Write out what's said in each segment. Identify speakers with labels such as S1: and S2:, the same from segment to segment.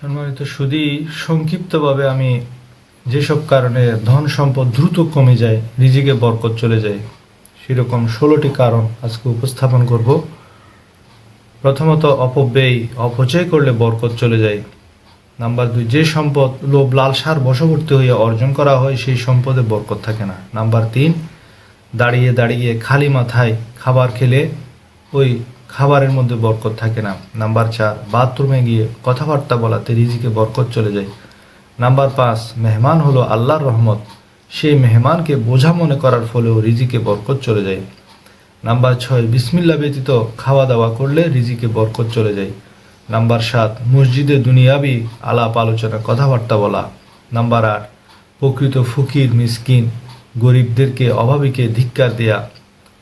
S1: সম্মানিত সুদী, সংক্ষিপ্তভাবে আমি যেসব কারণে ধন সম্পদ দ্রুত কমে যায়, রিজিকে বরকত চলে যায়, সেরকম ষোলোটি কারণ আজকে উপস্থাপন করব। প্রথমত, অপব্যয়, অপচয় করলে বরকত চলে যায়। নাম্বার দুই, যে সম্পদ লোভ, লালসার বশবর্তী হয়ে অর্জন করা হয়, সেই সম্পদে বরকত থাকে না। নাম্বার তিন, দাঁড়িয়ে দাঁড়িয়ে খালি মাথায় খাবার খেলে ওই খাবারের মধ্যে বরকত থাকে না। নাম্বার চার, বাথরুমে গিয়ে কথাবার্তা বলাতে রিজিকে বরকত চলে যায়। নাম্বার পাঁচ, মেহমান হলো আল্লাহর রহমত। সেই মেহমানকে বোঝা মনে করার ফলেও রিজিকে বরকত চলে যায়। নাম্বার ছয়, বিসমিল্লা ব্যতীত খাওয়া দাওয়া করলে রিজিকে বরকত চলে যায়। নাম্বার সাত, মসজিদে দুনিয়াবি আলাপ আলোচনা, কথাবার্তা বলা। নাম্বার আট, প্রকৃত ফকির, মিসকিন, গরিবদেরকে, অভাবীকে ধিক্কার দেয়া।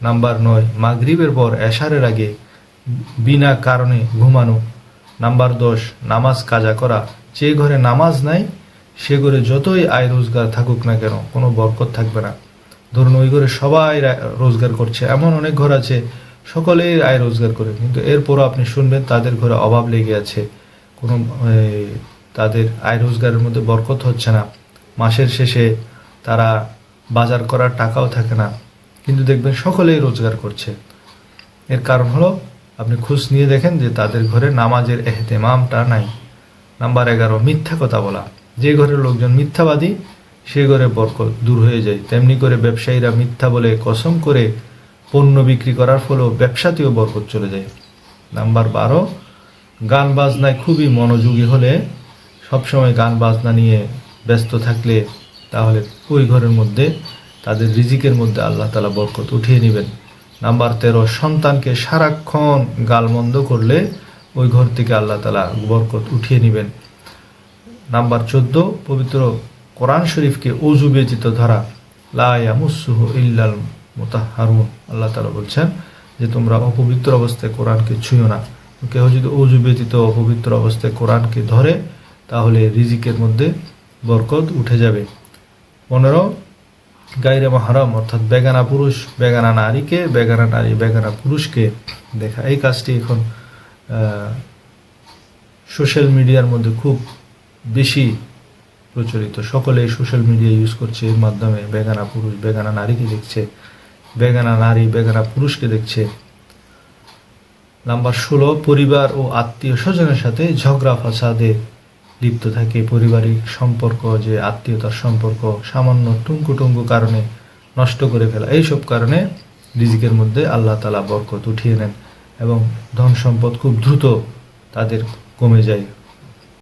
S1: নাম্বার নয়, মাগরিবের পর এশারের আগে বিনা কারণে ঘুমানো। নাম্বার দশ, নামাজ কাজা করা। যে ঘরে নামাজ নাই, সে ঘরে যতই আয় রোজগার থাকুক না কেন, কোনো বরকত থাকবে না। ধরুন ওই ঘরে সবাই রোজগার করছে, এমন অনেক ঘর আছে, সকলেই আয় রোজগার করে। কিন্তু এরপরও আপনি শুনবেন, তাদের ঘরে অভাব লেগে আছে। কোনো তাদের আয় রোজগারের মধ্যে বরকত হচ্ছে না। মাসের শেষে তারা বাজার করার টাকাও থাকে না। কিন্তু দেখবেন, সকলেই রোজগার করছে। এর কারণ হলো আপনি খোঁজ নিয়ে দেখেন যে তাদের ঘরে নামাজের এহতেমামটা নাই। নাম্বার এগারো, মিথ্যা কথা বলা। যে ঘরের লোকজন মিথ্যাবাদী, সে ঘরে বরকত দূর হয়ে যায়। তেমনি করে ব্যবসায়ীরা মিথ্যা বলে কসম করে পণ্য বিক্রি করার ফলেও ব্যবসাতেও বরকত চলে যায়। নাম্বার বারো, গান বাজনায় খুবই মনোযোগী হলে সবসময় গান বাজনা নিয়ে ব্যস্ত থাকলে তাহলে ওই ঘরের মধ্যে, তাদের রিজিকের মধ্যে আল্লাহ তালা বরকত উঠিয়ে নেবেন। নাম্বার তেরো, সন্তানকে সারাক্ষণ গালমন্দ করলে ওই ঘর থেকে আল্লাহ তালা বরকত উঠিয়ে নেবেন। নাম্বার চোদ্দ, পবিত্র কোরআন শরীফকে অজু ব্যতীত ধরা লায়ামুসুহ ইল্লাল মোতাহারুন। আল্লাহ তালা বলছেন যে, তোমরা অপবিত্র অবস্থায় কোরআনকে ছুঁয়ো না। কেউ যদি অজু ব্যতীত অপবিত্র অবস্থায় কোরআনকে ধরে, তাহলে রিজিকের মধ্যে বরকত উঠে যাবে। পনেরো গাইরে মহারম, অর্থাৎ বেগানা পুরুষ, বেগানা নারীকে, বেগানা নারী, বেগানা পুরুষকে দেখা। এই কাজটি এখন সোশ্যাল মিডিয়ার মধ্যে খুব বেশি প্রচলিত। সকলেই সোশ্যাল মিডিয়া ইউজ করছে, এর মাধ্যমে বেগানা পুরুষ, বেগানা নারীকে দেখছে, বেগানা নারী, বেগানা পুরুষকে দেখছে। নাম্বার ষোলো, পরিবার ও আত্মীয় স্বজনের সাথে ঝগড়া ফাসাদে লিপ্ত থাকে। পারিবারিক সম্পর্ক, যে আত্মীয়তার সম্পর্ক সামান্য টুঙ্কু টুঙ্কু কারণে নষ্ট করে ফেলা, এইসব কারণে রিজিকের মধ্যে আল্লাহ তালা বরকত উঠিয়ে নেন এবং ধন সম্পদ খুব দ্রুত তাদের কমে যায়।